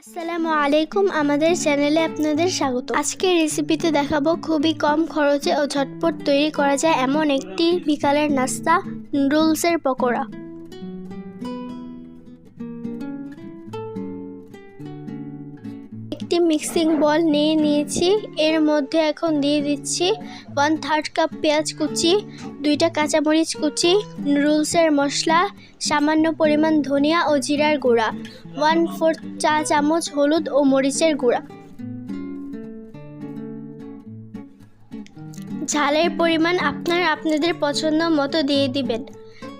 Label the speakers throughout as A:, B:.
A: আসসালামু আলাইকুম, আমাদের চ্যানেলে আপনাদের স্বাগত। আজকের রেসিপিতে দেখাবো খুবই কম খরচে ও ঝটপট তৈরি করা যায় এমন একটি বিকালের নাস্তা নুডলসের পকোড়া। একটি মিক্সিং বল নিয়ে নিয়েছি। এর মধ্যে এখন দিয়ে দিচ্ছি ওয়ান থার্ড কাপ পেঁয়াজ কুচি, দুইটা কাঁচামরিচ কুচি নুডলসের মশলা, সামান্য পরিমাণ ধনিয়া ও জিরার গুঁড়া ওয়ান ফোর চা চামচ হলুদ ও মরিচের গুঁড়া। ঝালের পরিমাণ আপনার আপনাদের পছন্দ মতো দিয়ে দিবেন।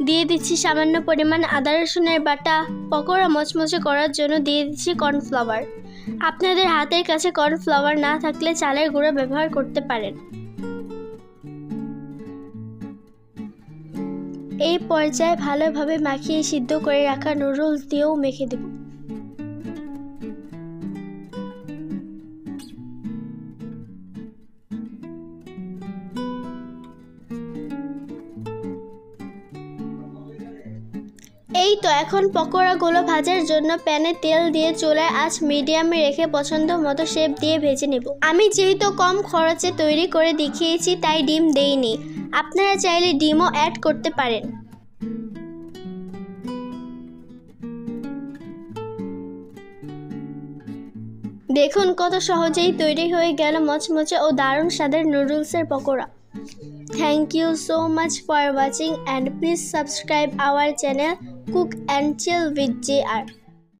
A: দিয়ে দিচ্ছি সামান্য পরিমাণ আদা রসুনের বাটা, পকোড়া মচমচে করার জন্য দিয়ে দিচ্ছি কর্নফ্লাওয়ার। আপনাদের হাতের কাছে কর্নফ্লাওয়ার না থাকলে চালের গুঁড়ো ব্যবহার করতে পারেন। এই পর্যায়ে ভালোভাবে মাখিয়ে সিদ্ধ করে রাখা নুডলস দিয়েও মেখে দেব। এই তো এখন পকোড়াগুলো ভাজার জন্য প্যানে তেল দিয়ে চুলায় আঁচ মিডিয়ামে রেখে পছন্দ মতো শেপ দিয়ে ভেজে নেব। আমি যেহেতু কম খরচে তৈরি করে দেখিয়েছি, তাই ডিম দেইনি। আপনারা চাইলে ডিমও অ্যাড করতে পারেন। দেখুন কত সহজেই তৈরি হয়ে গেল মচমচে ও দারুণ স্বাদের নুডলসের pakora. Thank you so much for watching and please subscribe our channel Cook and Chill with JR.